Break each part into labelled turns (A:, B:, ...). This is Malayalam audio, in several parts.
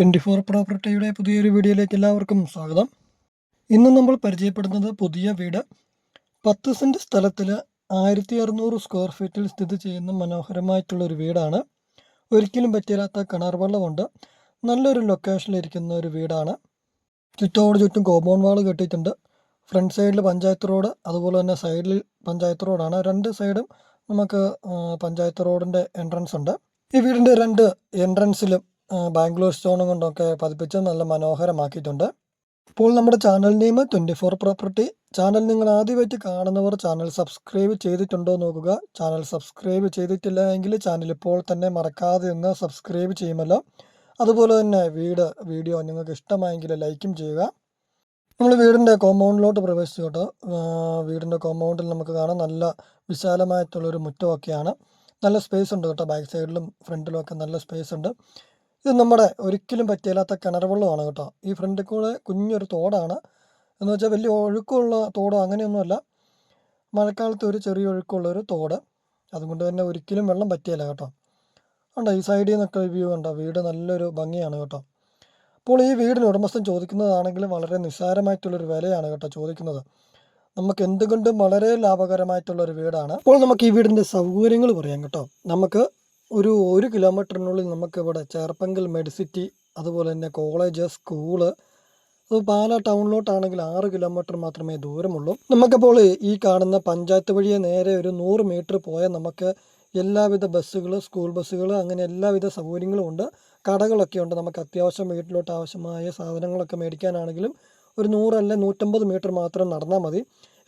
A: ട്വൻറ്റി ഫോർ പ്രോപ്പർട്ടിയുടെ പുതിയൊരു വീഡിയോയിലേക്ക് എല്ലാവർക്കും സ്വാഗതം ഇന്ന് നമ്മൾ പരിചയപ്പെടുന്നത് പുതിയ വീട് പത്ത് സെൻറ് സ്ഥലത്തിൽ ആയിരത്തി അറുന്നൂറ് സ്ക്വയർ ഫീറ്റിൽ സ്ഥിതി ചെയ്യുന്ന മനോഹരമായിട്ടുള്ളൊരു വീടാണ് ഒരിക്കലും പറ്റില്ലാത്ത കിണർ വെള്ളമുണ്ട് നല്ലൊരു ലൊക്കേഷനിലിരിക്കുന്ന ഒരു വീടാണ് ചുറ്റോട് ചുറ്റും കോമ്പൗണ്ട് വാൾ കെട്ടിയിട്ടുണ്ട് ഫ്രണ്ട് സൈഡിൽ പഞ്ചായത്ത് റോഡ് അതുപോലെ തന്നെ സൈഡിൽ പഞ്ചായത്ത് റോഡാണ് രണ്ട് സൈഡും നമുക്ക് പഞ്ചായത്ത് റോഡിൻ്റെ എൻട്രൻസ് ഉണ്ട് ഈ വീടിൻ്റെ രണ്ട് എൻട്രൻസിലും ബാംഗ്ലൂർ സ്റ്റോണും കൊണ്ടൊക്കെ പതിപ്പിച്ച് നല്ല മനോഹരമാക്കിയിട്ടുണ്ട് ഇപ്പോൾ നമ്മുടെ channel name twenty four property channel നിങ്ങൾ ആദ്യമായിട്ട് കാണുന്നവർ ചാനൽ സബ്സ്ക്രൈബ് ചെയ്തിട്ടുണ്ടോ നോക്കുക ചാനൽ സബ്സ്ക്രൈബ് ചെയ്തിട്ടില്ല എങ്കിൽ ചാനൽ ഇപ്പോൾ തന്നെ മറക്കാതെ നിന്ന് സബ്സ്ക്രൈബ് ചെയ്യുമല്ലോ അതുപോലെ തന്നെ വീട് വീഡിയോ നിങ്ങൾക്ക് ഇഷ്ടമായെങ്കിൽ ലൈക്കും ചെയ്യുക നമ്മൾ വീടിൻ്റെ കോമ്പൗണ്ടിലോട്ട് പ്രവേശിച്ചു കേട്ടോ വീടിൻ്റെ കോമ്പൗണ്ടിൽ നമുക്ക് കാണാം നല്ല വിശാലമായിട്ടുള്ളൊരു മുറ്റമൊക്കെയാണ് നല്ല സ്പേസ് ഉണ്ട് കേട്ടോ ബാക്ക് സൈഡിലും ഫ്രണ്ടിലും ഒക്കെ നല്ല സ്പേസ് ഉണ്ട് ഇത് നമ്മുടെ ഒരിക്കലും പറ്റിയല്ലാത്ത കിണർ വെള്ളമാണ് കേട്ടോ ഈ ഫ്രണ്ടിൽ കൂടെ കുഞ്ഞൊരു തോടാണ് എന്ന് വെച്ചാൽ വലിയ ഒഴുക്കുള്ള തോടോ അങ്ങനെയൊന്നുമല്ല മഴക്കാലത്ത് ഒരു ചെറിയ ഒഴുക്കുള്ളൊരു തോട് അതുകൊണ്ട് തന്നെ ഒരിക്കലും വെള്ളം പറ്റിയല്ല കേട്ടോ ഉണ്ടോ ഈ സൈഡിൽ നിന്നൊക്കെ വ്യൂ ഉണ്ടോ വീട് നല്ലൊരു ഭംഗിയാണ് കേട്ടോ അപ്പോൾ ഈ വീടിന് ഉടമസ്ഥൻ ചോദിക്കുന്നതാണെങ്കിൽ വളരെ നിസ്സാരമായിട്ടുള്ളൊരു വിലയാണ് കേട്ടോ ചോദിക്കുന്നത് നമുക്ക് എന്തുകൊണ്ടും വളരെ ലാഭകരമായിട്ടുള്ളൊരു വീടാണ് അപ്പോൾ നമുക്ക് ഈ വീടിൻ്റെ സൗകര്യങ്ങൾ പറയാം കേട്ടോ നമുക്ക് ഒരു ഒരു കിലോമീറ്ററിനുള്ളിൽ നമുക്കിവിടെ ചേർപ്പങ്കൽ മെഡിസിറ്റി അതുപോലെ തന്നെ കോളേജ് സ്കൂള് അത് പാല ടൗണിലോട്ടാണെങ്കിൽ ആറ് കിലോമീറ്റർ മാത്രമേ ദൂരമുള്ളൂ നമുക്കിപ്പോൾ ഈ കാണുന്ന പഞ്ചായത്ത് വഴിയെ നേരെ ഒരു നൂറ് മീറ്റർ പോയാൽ നമുക്ക് എല്ലാവിധ ബസ്സുകൾ സ്കൂൾ ബസ്സുകൾ അങ്ങനെ എല്ലാവിധ സൗകര്യങ്ങളും ഉണ്ട് കടകളൊക്കെ ഉണ്ട് നമുക്ക് അത്യാവശ്യം വീട്ടിലോട്ട് ആവശ്യമായ സാധനങ്ങളൊക്കെ മേടിക്കാനാണെങ്കിലും ഒരു നൂറല്ല നൂറ്റമ്പത് മീറ്റർ മാത്രം നടന്നാൽ മതി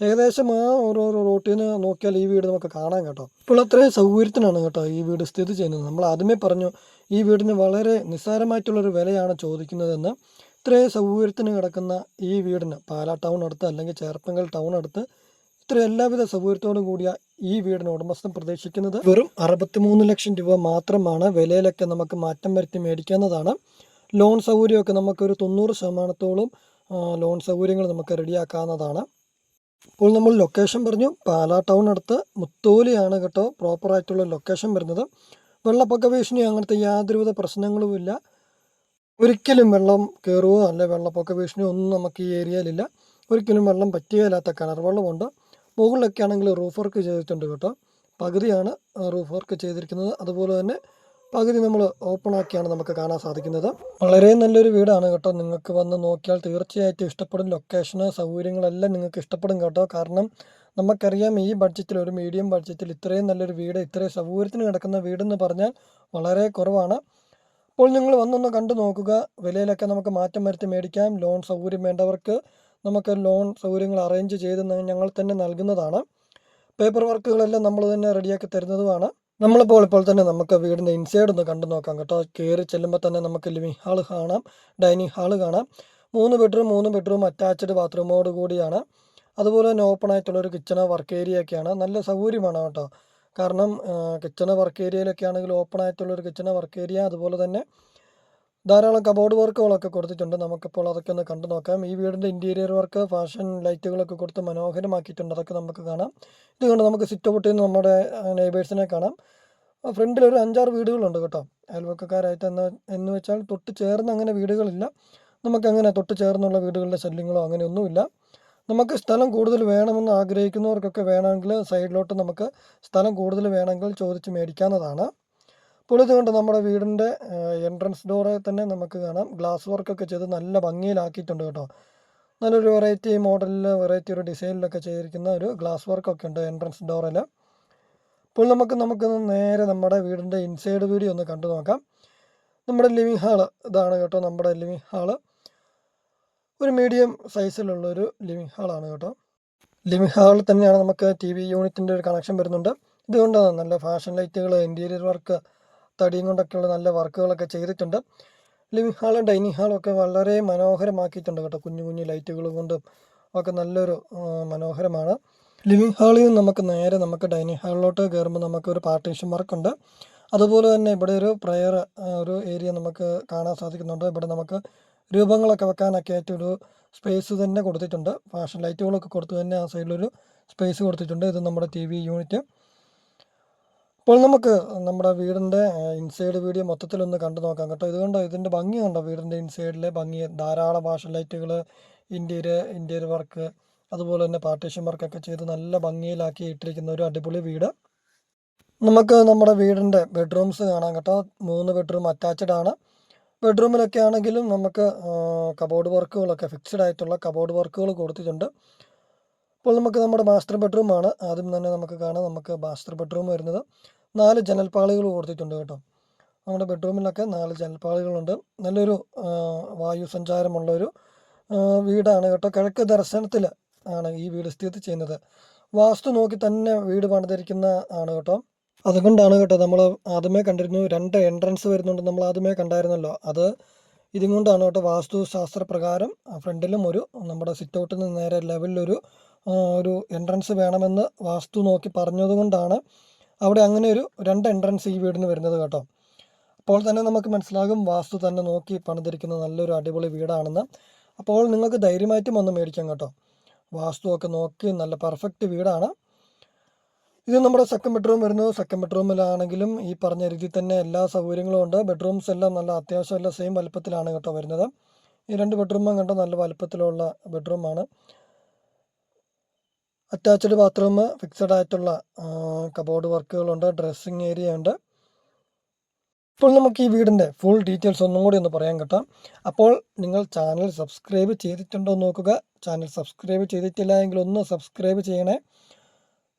A: ഏകദേശം ആ ഓരോ റോട്ടിൽ നിന്ന് നോക്കിയാൽ ഈ വീട് നമുക്ക് കാണാം കേട്ടോ ഇപ്പോൾ അത്രയും സൗകര്യത്തിനാണ് കേട്ടോ ഈ വീട് സ്ഥിതി ചെയ്യുന്നത് നമ്മൾ ആദ്യമേ പറഞ്ഞു ഈ വീടിന് വളരെ നിസ്സാരമായിട്ടുള്ളൊരു വിലയാണ് ചോദിക്കുന്നതെന്ന് ഇത്രയും സൗകര്യത്തിന് കിടക്കുന്ന ഈ വീടിന് പാലാ ടൗൺ അടുത്ത് അല്ലെങ്കിൽ ചേർപ്പങ്കൽ ടൗൺ അടുത്ത് ഇത്ര എല്ലാവിധ സൗകര്യത്തോടും കൂടിയ ഈ വീടിന് ഉടമസ്ഥൻ പ്രതീക്ഷിക്കുന്നത് വെറും അറുപത്തിമൂന്ന് ലക്ഷം രൂപ മാത്രമാണ് വിലയിലൊക്കെ നമുക്ക് മാറ്റം വരുത്തി മേടിക്കുന്നതാണ് ലോൺ സൗകര്യമൊക്കെ നമുക്കൊരു തൊണ്ണൂറ് ശതമാനത്തോളം ലോൺ സൗകര്യങ്ങൾ നമുക്ക് റെഡിയാക്കാവുന്നതാണ് ഇപ്പോൾ നമ്മൾ ലൊക്കേഷൻ പറഞ്ഞു പാലാ ടൗൺ അടുത്ത് മുത്തോലിയാണ് കേട്ടോ പ്രോപ്പറായിട്ടുള്ള ലൊക്കേഷൻ വരുന്നത് വെള്ളപ്പൊക്ക ഭീഷണി അങ്ങനത്തെ യാതൊരുവിധ പ്രശ്നങ്ങളുമില്ല ഒരിക്കലും വെള്ളം കയറുകയോ അല്ലെ വെള്ളപ്പൊക്ക ഭീഷണിയോ ഒന്നും നമുക്ക് ഈ ഏരിയയിലില്ല ഒരിക്കലും വെള്ളം പറ്റുകയില്ലാത്ത കിണർ വെള്ളമുണ്ട് മുകളിലൊക്കെ ആണെങ്കിൽ റൂഫ് വർക്ക് ചെയ്തിട്ടുണ്ട് കേട്ടോ പകുതിയാണ് റൂഫ് വർക്ക് ചെയ്തിരിക്കുന്നത് അതുപോലെ തന്നെ പകുതി നമ്മൾ ഓപ്പൺ ആക്കിയാണ് നമുക്ക് കാണാൻ സാധിക്കുന്നത് വളരെ നല്ലൊരു വീടാണ് കേട്ടോ നിങ്ങൾക്ക് വന്ന് നോക്കിയാൽ തീർച്ചയായിട്ടും ഇഷ്ടപ്പെടും ലൊക്കേഷന് സൗകര്യങ്ങളെല്ലാം നിങ്ങൾക്ക് ഇഷ്ടപ്പെടും കേട്ടോ കാരണം നമുക്കറിയാം ഈ ബഡ്ജറ്റിൽ ഒരു മീഡിയം ബഡ്ജറ്റിൽ ഇത്രയും നല്ലൊരു വീട് ഇത്രയും സൗകര്യത്തിന് കിടക്കുന്ന വീടെന്ന് പറഞ്ഞാൽ വളരെ കുറവാണ് അപ്പോൾ നിങ്ങൾ വന്നൊന്ന് കണ്ടു നോക്കുക വിലയിലൊക്കെ നമുക്ക് മാറ്റം വരുത്തി മേടിക്കാം ലോൺ സൗകര്യം വേണ്ടവർക്ക് നമുക്ക് ലോൺ സൗകര്യങ്ങൾ അറേഞ്ച് ചെയ്ത് ഞങ്ങൾ തന്നെ നൽകുന്നതാണ് പേപ്പർ വർക്കുകളെല്ലാം നമ്മൾ തന്നെ റെഡിയാക്കി തരുന്നതുമാണ് നമ്മളിപ്പോൾ ഇപ്പോൾ തന്നെ നമുക്ക് വീടിൻ്റെ ഇൻസൈഡ് ഒന്ന് കണ്ടു നോക്കാം കേട്ടോ കയറി ചെല്ലുമ്പോൾ തന്നെ നമുക്ക് ലിവിങ് ഹാൾ കാണാം ഡൈനിങ് ഹാൾ കാണാം മൂന്ന് ബെഡ്റൂം മൂന്ന് ബെഡ്റൂം അറ്റാച്ച്ഡ് ബാത്റൂമോട് കൂടിയാണ് അതുപോലെ തന്നെ ഓപ്പൺ ആയിട്ടുള്ളൊരു കിച്ചണോ വർക്ക് ഏരിയ ഒക്കെയാണ് നല്ല സൗകര്യമാണ് കേട്ടോ കാരണം കിച്ചണ് വർക്ക് ഏരിയയിലൊക്കെ ആണെങ്കിൽ ഓപ്പൺ ആയിട്ടുള്ളൊരു കിച്ചണ് വർക്ക് ഏരിയ അതുപോലെ തന്നെ ധാരാളം കബോർഡ് വർക്കുകളൊക്കെ കൊടുത്തിട്ടുണ്ട് നമുക്കിപ്പോൾ അതൊക്കെ ഒന്ന് കണ്ടു നോക്കാം ഈ വീടിൻ്റെ ഇൻറ്റീരിയർ വർക്ക് ഫാഷൻ ലൈറ്റുകളൊക്കെ കൊടുത്ത് മനോഹരമാക്കിയിട്ടുണ്ട് അതൊക്കെ നമുക്ക് കാണാം ഇതുകൊണ്ട് നമുക്ക് സിറ്റ് ഔട്ടിൽ നിന്ന് നമ്മുടെ നെയ്ബേഴ്സിനെ കാണാം ഫ്രണ്ടിൽ ഒരു അഞ്ചാറ് വീടുകളുണ്ട് കേട്ടോ അയൽവക്കക്കാരായിട്ട് എന്ന് വെച്ചാൽ തൊട്ട് ചേർന്ന് അങ്ങനെ വീടുകളില്ല നമുക്കങ്ങനെ തൊട്ട് ചേർന്നുള്ള വീടുകളുടെ ശല്യങ്ങളോ അങ്ങനെയൊന്നുമില്ല നമുക്ക് സ്ഥലം കൂടുതൽ വേണമെന്ന് ആഗ്രഹിക്കുന്നവർക്കൊക്കെ വേണമെങ്കിൽ സൈഡിലോട്ട് നമുക്ക് സ്ഥലം കൂടുതൽ വേണമെങ്കിൽ ചോദിച്ച് മേടിക്കാവുന്നതാണ് ഇതുകൊണ്ട് നമ്മുടെ വീടിൻ്റെ എൻട്രൻസ് ഡോറ് തന്നെ നമുക്ക് കാണാം ഗ്ലാസ് വർക്കൊക്കെ ചെയ്ത് നല്ല ഭംഗിയിലാക്കിയിട്ടുണ്ട് കേട്ടോ നല്ലൊരു വെറൈറ്റി മോഡലിൽ വെറൈറ്റി ഒരു ഡിസൈനിലൊക്കെ ചെയ്തിരിക്കുന്ന ഒരു ഗ്ലാസ് വർക്കൊക്കെ ഉണ്ട് എൻട്രൻസ് ഡോറിൽ അപ്പോൾ നമുക്ക് നമുക്ക് നേരെ നമ്മുടെ വീടിൻ്റെ ഇൻസൈഡ് വീഡിയോ ഒന്ന് കണ്ടു നോക്കാം നമ്മുടെ ലിവിങ് ഹാള് ഇതാണ് കേട്ടോ നമ്മുടെ ലിവിങ് ഹാള് ഒരു മീഡിയം സൈസിലുള്ളൊരു ലിവിങ് ഹാളാണ് കേട്ടോ ലിവിങ് ഹാളിൽ തന്നെയാണ് നമുക്ക് ടി വി യൂണിറ്റിൻ്റെ ഒരു കണക്ഷൻ വരുന്നുണ്ട് ഇതുകൊണ്ടാണ് നല്ല ഫാഷൻ ലൈറ്റുകൾ ഇൻറ്റീരിയർ വർക്ക് തടിയും കൊണ്ടൊക്കെയുള്ള നല്ല വർക്കുകളൊക്കെ ചെയ്തിട്ടുണ്ട് ലിവിങ് ഹാളും ഡൈനിങ് ഹാളും ഒക്കെ വളരെ മനോഹരമാക്കിയിട്ടുണ്ട് കേട്ടോ കുഞ്ഞു കുഞ്ഞു ലൈറ്റുകൾ കൊണ്ടും ഒക്കെ നല്ലൊരു മനോഹരമാണ് ലിവിങ് ഹാളിൽ നിന്ന് നമുക്ക് നേരെ നമുക്ക് ഡൈനിങ് ഹാളിലോട്ട് കയറുമ്പോൾ നമുക്കൊരു പാർട്ടീഷൻ വർക്കുണ്ട് അതുപോലെ തന്നെ ഇവിടെ ഒരു പ്രയർ ഒരു ഏരിയ നമുക്ക് കാണാൻ സാധിക്കുന്നുണ്ട് ഇവിടെ നമുക്ക് രൂപങ്ങളൊക്കെ വെക്കാനൊക്കെ ഒരു സ്പേസ് തന്നെ കൊടുത്തിട്ടുണ്ട് ഫാഷൻ ലൈറ്റുകളൊക്കെ കൊടുത്തു തന്നെ ആ സൈഡിലൊരു സ്പേസ് കൊടുത്തിട്ടുണ്ട് ഇത് നമ്മുടെ ടി വി യൂണിറ്റ് അപ്പോൾ നമുക്ക് നമ്മുടെ വീടിൻ്റെ ഇൻസൈഡ് വീഡിയോ മൊത്തത്തിൽ ഒന്ന് കണ്ടു നോക്കാം കേട്ടോ ഇതുകൊണ്ട് ഇതിൻ്റെ ഭംഗി കണ്ടോ വീടിൻ്റെ ഇൻസൈഡിലെ ഭംഗി ധാരാളം വാഷ് ലൈറ്റുകൾ ഇൻറ്റീരിയർ ഇൻറ്റീരിയർ വർക്ക് അതുപോലെ തന്നെ പാർട്ടീഷൻ വർക്കൊക്കെ ചെയ്ത് നല്ല ഭംഗിയിലാക്കി ഇട്ടിരിക്കുന്ന ഒരു അടിപൊളി വീട് നമുക്ക് നമ്മുടെ വീടിൻ്റെ ബെഡ്റൂംസ് കാണാം കേട്ടോ മൂന്ന് ബെഡ്റൂം അറ്റാച്ച്ഡ് ആണ് ബെഡ്റൂമിലൊക്കെ ആണെങ്കിലും നമുക്ക് കബോർഡ് വർക്കുകളൊക്കെ ഫിക്സ്ഡ് ആയിട്ടുള്ള കബോർഡ് വർക്കുകൾ കൊടുത്തിട്ടുണ്ട് ഇപ്പോൾ നമുക്ക് നമ്മുടെ മാസ്റ്റർ ബെഡ്റൂമാണ് ആദ്യം തന്നെ നമുക്ക് കാണാം നമുക്ക് മാസ്റ്റർ ബെഡ്റൂം വരുന്നത് നാല് ജനൽപ്പാളികൾ കൊടുത്തിട്ടുണ്ട് കേട്ടോ നമ്മുടെ ബെഡ്റൂമിലൊക്കെ നാല് ജനൽപ്പാളികളുണ്ട് നല്ലൊരു വായു സഞ്ചാരമുള്ളൊരു വീടാണ് കേട്ടോ കിഴക്ക് ദർശനത്തിൽ ആണ് ഈ വീട് സ്ഥിതി ചെയ്യുന്നത് വാസ്തു നോക്കി തന്നെ വീട് പണിതിരിക്കുന്ന ആണ് കേട്ടോ അതുകൊണ്ടാണ് കേട്ടോ നമ്മൾ ആദ്യമേ കണ്ടിരുന്നു രണ്ട് എൻട്രൻസ് വരുന്നുണ്ട് നമ്മൾ ആദ്യമേ കണ്ടായിരുന്നല്ലോ അത് ഇതുകൊണ്ടാണ് കേട്ടോ കേട്ടോ പ്രകാരം ഫ്രണ്ടിലും ഒരു നമ്മുടെ സിറ്റ് ഔട്ടിൽ നിന്ന് നേരെ ലെവലിലൊരു ഒരു എൻട്രൻസ് വേണമെന്ന് വാസ്തു നോക്കി പറഞ്ഞതുകൊണ്ടാണ് അവിടെ അങ്ങനെ ഒരു രണ്ട് എൻട്രൻസ് ഈ വീടിന് വരുന്നത് കേട്ടോ അപ്പോൾ തന്നെ നമുക്ക് മനസ്സിലാകും വാസ്തു തന്നെ നോക്കി പണിതിരിക്കുന്ന നല്ലൊരു അടിപൊളി വീടാണെന്ന് അപ്പോൾ നിങ്ങൾക്ക് ധൈര്യമായിട്ടും ഒന്ന് മേടിക്കാം കേട്ടോ വാസ്തുവൊക്കെ നോക്കി നല്ല പെർഫെക്റ്റ് വീടാണ് ഇത് നമ്മുടെ സെക്കൻഡ് ബെഡ്റൂം വരുന്നത് സെക്കൻഡ് ബെഡ്റൂമിലാണെങ്കിലും ഈ പറഞ്ഞ രീതിയിൽ തന്നെ എല്ലാ സൗകര്യങ്ങളും ഉണ്ട് ബെഡ്റൂംസ് എല്ലാം നല്ല അത്യാവശ്യം എല്ലാം സെയിം വലുപ്പത്തിലാണ് കേട്ടോ വരുന്നത് ഈ രണ്ട് ബെഡ്റൂമും കണ്ട നല്ല വലുപ്പത്തിലുള്ള ബെഡ്റൂമാണ് അറ്റാച്ച്ഡ് ബാത്റൂം ഫിക്സഡ് ആയിട്ടുള്ള കബോർഡ് വർക്കുകളുണ്ട് ഡ്രസ്സിങ് ഏരിയ ഉണ്ട് ഇപ്പോൾ നമുക്ക് ഈ വീടിൻ്റെ ഫുൾ ഡീറ്റെയിൽസ് ഒന്നും കൂടി ഒന്ന് പറയാൻ കിട്ടാം അപ്പോൾ നിങ്ങൾ ചാനൽ സബ്സ്ക്രൈബ് ചെയ്തിട്ടുണ്ടോ എന്ന് നോക്കുക ചാനൽ സബ്സ്ക്രൈബ് ചെയ്തിട്ടില്ല എങ്കിൽ ഒന്ന് സബ്സ്ക്രൈബ് ചെയ്യണേ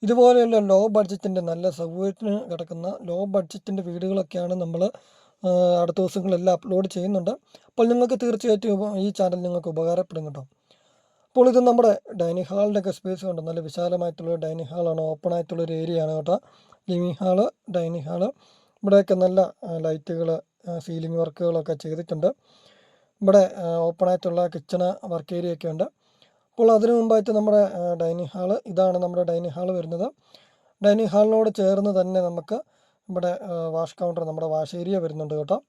A: ഇതുപോലെയുള്ള ലോ ബഡ്ജറ്റിൻ്റെ നല്ല സൗകര്യത്തിന് കിടക്കുന്ന ലോ ബഡ്ജറ്റിൻ്റെ വീടുകളൊക്കെയാണ് നമ്മൾ അടുത്ത ദിവസങ്ങളെല്ലാം അപ്ലോഡ് ചെയ്യുന്നുണ്ട് അപ്പോൾ നിങ്ങൾക്ക് തീർച്ചയായിട്ടും ഈ ചാനൽ നിങ്ങൾക്ക് ഉപകാരപ്പെടും കേട്ടോ അപ്പോൾ ഇത് നമ്മുടെ ഡൈനിങ് ഹാളിൻ്റെ ഒക്കെ സ്പേസ് ഉണ്ട് നല്ല വിശാലമായിട്ടുള്ള ഡൈനിങ് ഹാളാണ് ഓപ്പൺ ആയിട്ടുള്ള ഒരു ഏരിയ ആണ് കേട്ടോ ലിവിങ് ഹാള് ഡൈനിങ് ഹാള് ഇവിടെയൊക്കെ നല്ല ലൈറ്റുകൾ സീലിംഗ് വർക്കുകളൊക്കെ ചെയ്തിട്ടുണ്ട് ഇവിടെ ഓപ്പൺ ആയിട്ടുള്ള കിച്ചണ് വർക്ക് ഏരിയ ഒക്കെ ഉണ്ട് അപ്പോൾ അതിനു മുമ്പായിട്ട് നമ്മുടെ ഡൈനിങ് ഹാള് ഇതാണ് നമ്മുടെ ഡൈനിങ് ഹാള് വരുന്നത് ഡൈനിങ് ഹാളിനോട് ചേർന്ന് തന്നെ നമുക്ക് ഇവിടെ വാഷ് കൗണ്ടർ നമ്മുടെ വാഷ് ഏരിയ വരുന്നുണ്ട് കേട്ടോ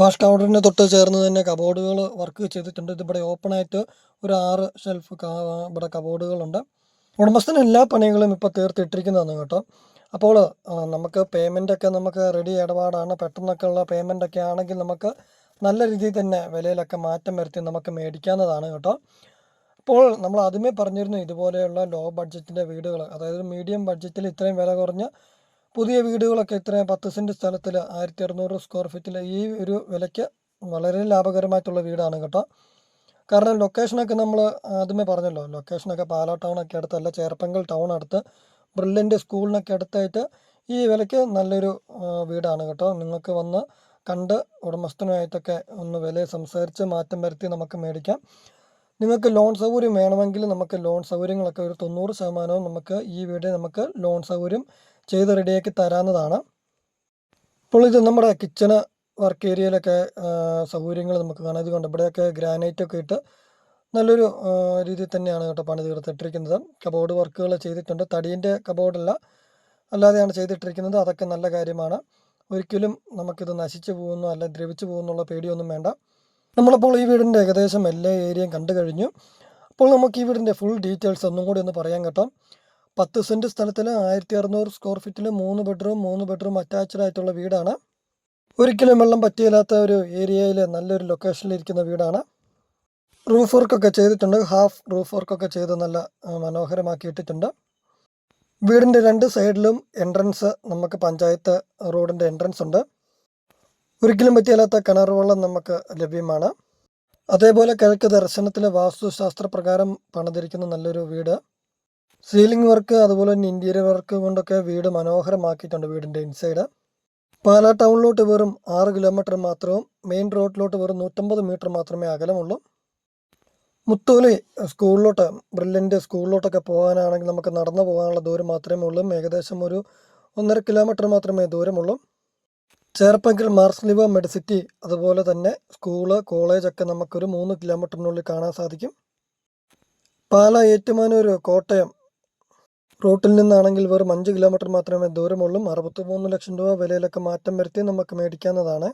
A: വാഷ് കൗണ്ടറിന് തൊട്ട് ചേർന്ന് തന്നെ കബോർഡുകൾ വർക്ക് ചെയ്തിട്ടുണ്ട് ഇതിവിടെ ഓപ്പണായിട്ട് ഒരു ആറ് ഷെൽഫ് ഇവിടെ കബോർഡുകളുണ്ട് ഉടമസ്ഥന് എല്ലാ പണികളും ഇപ്പോൾ തീർത്തിട്ടിരിക്കുന്നതാണ് കേട്ടോ അപ്പോൾ നമുക്ക് ഒക്കെ നമുക്ക് റെഡി ഇടപാടാണ് പെട്ടെന്നൊക്കെ ഉള്ള ഒക്കെ ആണെങ്കിൽ നമുക്ക് നല്ല രീതിയിൽ തന്നെ വിലയിലൊക്കെ മാറ്റം വരുത്തി നമുക്ക് മേടിക്കാവുന്നതാണ് കേട്ടോ അപ്പോൾ നമ്മൾ ആദ്യമേ പറഞ്ഞിരുന്നു ഇതുപോലെയുള്ള ലോ ബഡ്ജറ്റിൻ്റെ വീടുകൾ അതായത് മീഡിയം ബഡ്ജറ്റിൽ ഇത്രയും വില കുറഞ്ഞ പുതിയ വീടുകളൊക്കെ ഇത്രയും പത്ത് സെൻറ്റ് സ്ഥലത്തിൽ ആയിരത്തി അറുന്നൂറ് സ്ക്വയർ ഫീറ്റിൽ ഈ ഒരു വിലയ്ക്ക് വളരെ ലാഭകരമായിട്ടുള്ള വീടാണ് കേട്ടോ കാരണം ലൊക്കേഷനൊക്കെ നമ്മൾ ആദ്യമേ പറഞ്ഞല്ലോ ലൊക്കേഷനൊക്കെ പാലാ ടൗണൊക്കെ അടുത്തല്ല ചേർപ്പങ്കൽ ടൗൺ അടുത്ത് ബ്രില്യൻ്റ് സ്കൂളിനൊക്കെ അടുത്തായിട്ട് ഈ വിലയ്ക്ക് നല്ലൊരു വീടാണ് കേട്ടോ നിങ്ങൾക്ക് വന്ന് കണ്ട് ഉടമസ്ഥനുമായിട്ടൊക്കെ ഒന്ന് വില സംസാരിച്ച് മാറ്റം വരുത്തി നമുക്ക് മേടിക്കാം നിങ്ങൾക്ക് ലോൺ സൗകര്യം വേണമെങ്കിൽ നമുക്ക് ലോൺ സൗകര്യങ്ങളൊക്കെ ഒരു തൊണ്ണൂറ് ശതമാനവും നമുക്ക് ഈ വീട് നമുക്ക് ലോൺ സൗകര്യം ചെയ്ത് റെഡിയാക്കി തരാവുന്നതാണ് അപ്പോൾ ഇത് നമ്മുടെ കിച്ചണ് വർക്ക് ഏരിയയിലൊക്കെ സൗകര്യങ്ങൾ നമുക്ക് കാണാം ഇതുകൊണ്ട് ഇവിടെയൊക്കെ ഗ്രാനൈറ്റ് ഒക്കെ ഇട്ട് നല്ലൊരു രീതിയിൽ തന്നെയാണ് കേട്ടോ പണി തീർത്തിട്ടിരിക്കുന്നത് കബോർഡ് വർക്കുകൾ ചെയ്തിട്ടുണ്ട് തടീൻ്റെ കബോർഡല്ല അല്ലാതെയാണ് ചെയ്തിട്ടിരിക്കുന്നത് അതൊക്കെ നല്ല കാര്യമാണ് ഒരിക്കലും നമുക്കിത് നശിച്ചു പോകുന്നു അല്ല ദ്രവിച്ചു പോകുന്നുള്ള പേടിയൊന്നും വേണ്ട നമ്മളപ്പോൾ ഈ വീടിൻ്റെ ഏകദേശം എല്ലാ ഏരിയയും കണ്ടു കഴിഞ്ഞു അപ്പോൾ നമുക്ക് ഈ വീടിൻ്റെ ഫുൾ ഡീറ്റെയിൽസ് ഒന്നും കൂടി ഒന്ന് പറയാൻ കേട്ടോ പത്ത് സെൻറ്റ് സ്ഥലത്തിൽ ആയിരത്തി അറുന്നൂറ് സ്ക്വയർ ഫീറ്റിൽ മൂന്ന് ബെഡ്റൂം മൂന്ന് ബെഡ്റൂം അറ്റാച്ച്ഡ് ആയിട്ടുള്ള വീടാണ് ഒരിക്കലും വെള്ളം പറ്റിയില്ലാത്ത ഒരു ഏരിയയിൽ നല്ലൊരു ലൊക്കേഷനിൽ ഇരിക്കുന്ന വീടാണ് റൂഫ് വർക്കൊക്കെ ചെയ്തിട്ടുണ്ട് ഹാഫ് റൂഫ് വർക്കൊക്കെ ചെയ്ത് നല്ല മനോഹരമാക്കിയിട്ടിട്ടുണ്ട് വീടിൻ്റെ രണ്ട് സൈഡിലും എൻട്രൻസ് നമുക്ക് പഞ്ചായത്ത് റോഡിൻ്റെ എൻട്രൻസ് ഉണ്ട് ഒരിക്കലും പറ്റിയില്ലാത്ത കിണർ വെള്ളം നമുക്ക് ലഭ്യമാണ് അതേപോലെ കിഴക്ക് ദർശനത്തിലെ വാസ്തുശാസ്ത്ര പ്രകാരം പണിതിരിക്കുന്ന നല്ലൊരു വീട് സീലിംഗ് വർക്ക് അതുപോലെ തന്നെ ഇൻറ്റീരിയർ വർക്ക് കൊണ്ടൊക്കെ വീട് മനോഹരമാക്കിയിട്ടുണ്ട് വീടിൻ്റെ ഇൻസൈഡ് പാലാ ടൗണിലോട്ട് വെറും ആറ് കിലോമീറ്റർ മാത്രവും മെയിൻ റോഡിലോട്ട് വെറും നൂറ്റമ്പത് മീറ്റർ മാത്രമേ അകലമുള്ളൂ മുത്തോലി സ്കൂളിലോട്ട് ബ്രില്യൻ്റ് സ്കൂളിലോട്ടൊക്കെ പോകാനാണെങ്കിൽ നമുക്ക് നടന്നു പോകാനുള്ള ദൂരം മാത്രമേ ഉള്ളൂ ഏകദേശം ഒരു ഒന്നര കിലോമീറ്റർ മാത്രമേ ദൂരമുള്ളൂ ചേർപ്പെങ്കിൽ മാർസ്ലിവ മെഡിസിറ്റി അതുപോലെ തന്നെ സ്കൂള് കോളേജൊക്കെ നമുക്കൊരു മൂന്ന് കിലോമീറ്ററിനുള്ളിൽ കാണാൻ സാധിക്കും പാല ഏറ്റുമാനൂർ കോട്ടയം റൂട്ടിൽ നിന്നാണെങ്കിൽ വെറും അഞ്ച് കിലോമീറ്റർ മാത്രമേ ദൂരമുള്ളൂ അറുപത്തി മൂന്ന് ലക്ഷം രൂപ വിലയിലൊക്കെ മാറ്റം വരുത്തി നമുക്ക് മേടിക്കാവുന്നതാണ്